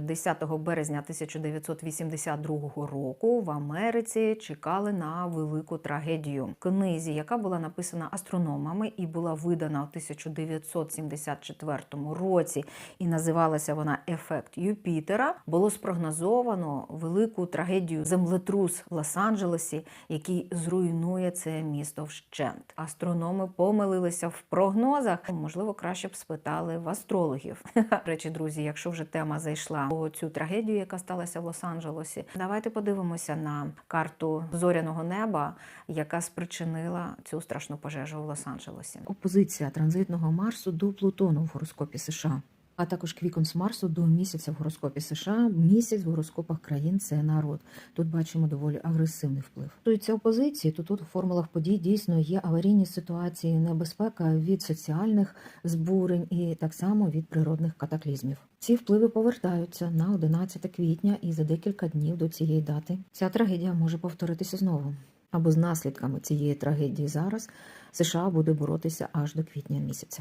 10 березня 1982 року в Америці чекали на велику трагедію. Книзі, яка була написана астрономами і була видана у 1974 році, і називалася вона Ефект Юпітера, було спрогнозовано велику трагедію землетрус в Лос-Анджелесі, який зруйнує це місто вщент. Астрономи помилилися в прогнозах. Можливо, краще б спитали в астрологів. Речі, друзі, якщо вже тема зайшла у цю трагедію, яка сталася в Лос-Анджелесі, давайте подивимося на карту зоряного неба, яка спричинила цю страшну пожежу в Лос-Анджелесі. Опозиція транзитного Марсу до Плутону в гороскопі США. А також квіконс Марсу до місяця в гороскопі США. Місяць в гороскопах країн це народ. Тут бачимо доволі агресивний вплив. Стосується опозиції, то тут у формулах подій дійсно є аварійні ситуації, небезпека від соціальних збурень і так само від природних катаклізмів. Ці впливи повертаються на 11 квітня і за декілька днів до цієї дати ця трагедія може повторитися знову. Або з наслідками цієї трагедії зараз США буде боротися аж до квітня місяця.